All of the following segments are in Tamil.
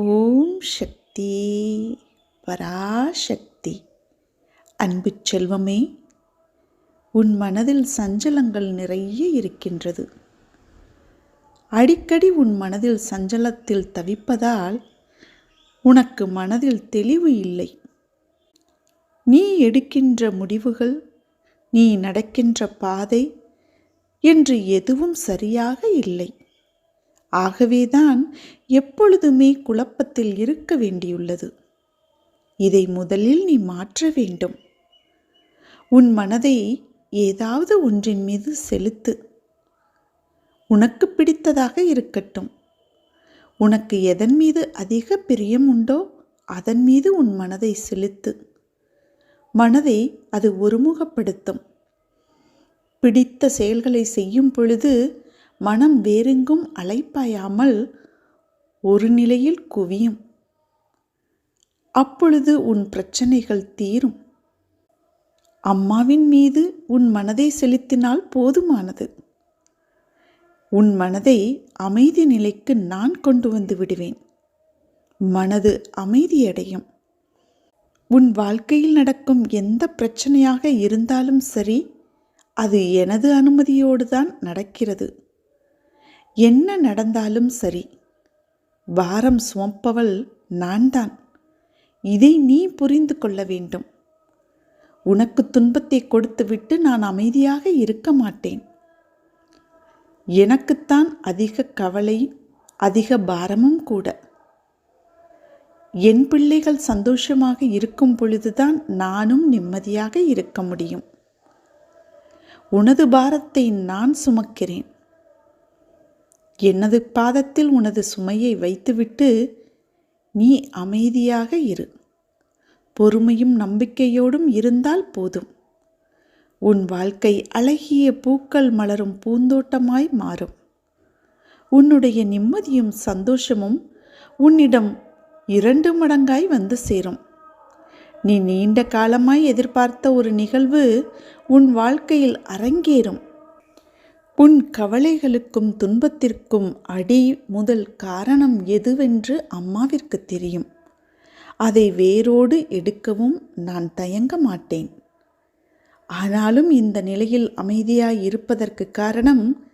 ஓம் சக்தி பராசக்தி. அன்பு செல்வமே உன் மனதில் சஞ்சலங்கள் நிறைய இருக்கின்றது. அடிக்கடி உன் மனதில் சஞ்சலத்தில் தவிப்பதால் உனக்கு மனதில் தெளிவு இல்லை. நீ எடுக்கின்ற முடிவுகள் நீ நடக்கின்ற பாதை என்று எதுவும் சரியாக இல்லை. ஆகவேதான் எப்பொழுதுமே குழப்பத்தில் இருக்க வேண்டியுள்ளது. இதை முதலில் நீ மாற்ற வேண்டும். உன் மனதை ஏதாவது ஒன்றின் மீது செலுத்து. உனக்கு பிடித்ததாக இருக்கட்டும். உனக்கு எதன் மீது அதிக பிரியம் உண்டோ அதன் மீது உன் மனதை செலுத்து. மனதை அது ஒருமுகப்படுத்தும். பிடித்த செயல்களை செய்யும் பொழுது மனம் வேறெங்கும் அலைப்பாயாமல் ஒரு நிலையில் குவியும். அப்பொழுது உன் பிரச்சனைகள் தீரும். அம்மாவின் மீது உன் மனதை செலுத்தினால் போதுமானது. உன் மனதை அமைதி நிலைக்கு நான் கொண்டு வந்து விடுவேன். மனது அமைதியடையும். உன் வாழ்க்கையில் நடக்கும் எந்த பிரச்சனையாக இருந்தாலும் சரி அது எனது அனுமதியோடு தான் நடக்கிறது. என்ன நடந்தாலும் சரி. பாரம் சுமப்பவள் நான் தான் இதை நீ புரிந்து கொள்ள வேண்டும். உனக்கு துன்பத்தை கொடுத்துவிட்டு நான் அமைதியாக இருக்க மாட்டேன். எனக்குத்தான் அதிக கவலை அதிக பாரமும் கூட. என் பிள்ளைகள் சந்தோஷமாக இருக்கும் பொழுதுதான் நானும் நிம்மதியாக இருக்க முடியும். உனது பாரத்தை நான் சுமக்கிறேன். எனது பாதத்தில் உனது சுமையை வைத்துவிட்டு நீ அமைதியாக இரு. பொறுமையும் நம்பிக்கையோடும் இருந்தால் போதும். உன் வாழ்க்கை அழகிய பூக்கள் மலரும் பூந்தோட்டமாய் மாறும். உன்னுடைய நிம்மதியும் சந்தோஷமும் உன்னிடம் இரண்டு மடங்காய் வந்து சேரும். நீ நீண்ட காலமாய் எதிர்பார்த்த ஒரு நிகழ்வு உன் வாழ்க்கையில் அரங்கேறும். உன் கவலைகளுக்கும் துன்பத்திற்கும் அடி முதல் காரணம் எதுவென்று அம்மாவிற்கு தெரியும். அதை வேரோடு எடுக்கவும் நான் தயங்க மாட்டேன். ஆனாலும் இந்த நிலையில் அமைதியாய் இருப்பதற்கு காரணம்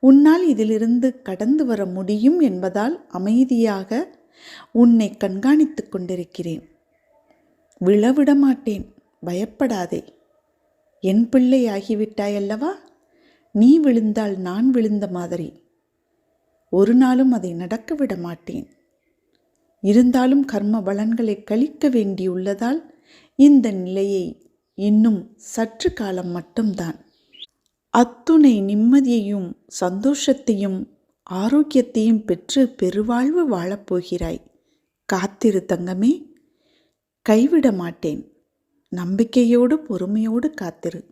உன்னால் இதிலிருந்து கடந்து வர முடியும் என்பதால் அமைதியாக உன்னை கண்காணித்து கொண்டிருக்கிறேன். விழவிட மாட்டேன் பயப்படாதே. என் பிள்ளை ஆகிவிட்டாயல்லவா? நீ விழுந்தால் நான் விழுந்த மாதிரி. ஒரு நாளும் அதை நடக்க விட மாட்டேன். இருந்தாலும் கர்ம பலன்களை கழிக்க வேண்டியுள்ளதால் இந்த நிலையை இன்னும் சற்று காலம் மட்டும்தான். அத்துணை நிம்மதியையும் சந்தோஷத்தையும் ஆரோக்கியத்தையும் பெற்று பெருவாழ்வு வாழப்போகிறாய் காத்திரு தங்கமே. கைவிட மாட்டேன். நம்பிக்கையோடு பொறுமையோடு காத்திரு.